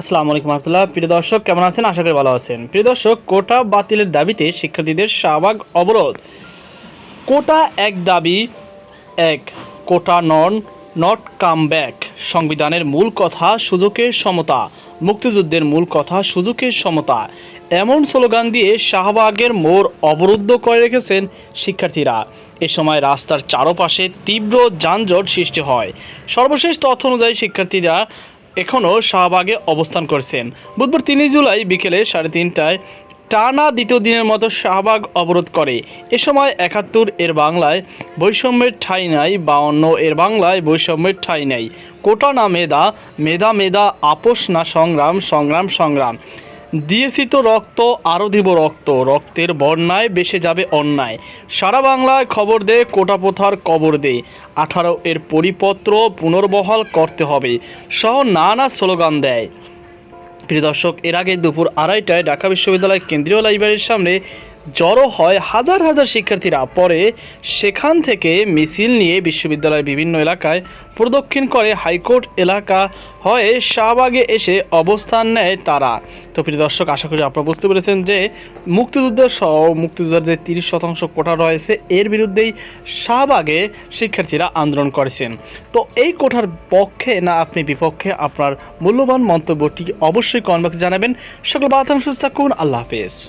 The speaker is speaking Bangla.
আসসালামু আলাইকুম রহমতুল্লাহ। প্রিয় দর্শক, কেমন আছেন? আশা করি ভালো আছেন। প্রিয় দর্শক, কোটা বাতিলের দাবিতে শিক্ষার্থীদের শাহবাগ অবরোধ। কোটা এক দাবি, এক কোটা নন, নট কাম ব্যাক। সংবিধানের মূল কথা, সুযোগের সমতা। মুক্তিযুদ্ধের মূল কথা, সুযোগের সমতা। এমন স্লোগান দিয়ে শাহবাগের মোড় অবরুদ্ধ করে রেখেছেন শিক্ষার্থীরা। এ সময় রাস্তার চারপাশে তীব্র যানজট সৃষ্টি হয়। সর্বশেষ তথ্য অনুযায়ী শিক্ষার্থীরা এখনও শাহবাগে অবস্থান করছেন। বুধবার তিনই জুলাই বিকেলে সাড়ে তিনটায় টানা দ্বিতীয় দিনের মতো শাহবাগ অবরোধ করে। এ সময় একাত্তর এর বাংলায়, বৈষম্যের ঠাঁই নাই, বাউন্ন এর বাংলায় বৈষম্যের ঠাঁই নাই। কোটা না মেধা মেধা মেধা, আপোষ না সংগ্রাম সংগ্রাম সংগ্রাম। দিয়েছি তো রক্ত আরও দিব রক্ত। রক্তের বন্যায় বেসে যাবে অন্যায়। সারা বাংলায় খবর দে, কোটা প্রথার কবর দে। আঠারো এর পরিপত্র পুনর্বহাল করতে হবে। সহ নানা স্লোগান দেয়। প্রিয় দর্শক, এর আগে দুপুর আড়াইটায় ঢাকা বিশ্ববিদ্যালয় কেন্দ্রীয় লাইব্রেরির সামনে জড়ো হয় হাজার হাজার শিক্ষার্থীরা। পরে সেখান থেকে মিছিল নিয়ে বিশ্ববিদ্যালয়ের বিভিন্ন এলাকায় প্রদক্ষিণ করে হাইকোর্ট এলাকা হয়ে শাহবাগে এসে অবস্থান নেয় তারা। তো প্রিয় দর্শক, আশা করি আপনারা বুঝতে পেরেছেন যে মুক্তিযুদ্ধের সহ মুক্তিযোদ্ধাদের তিরিশ শতাংশ কোটা রয়েছে। এর বিরুদ্ধেই শাহবাগে শিক্ষার্থীরা আন্দোলন করেছেন। তো এই কোঠার পক্ষে না আপনি বিপক্ষে আপনার মূল্যবান মন্তব্যটি অবশ্যই কনবাক্সে জানাবেন। সকল বাতাংশ থাকুন। আল্লাহ হাফেজ।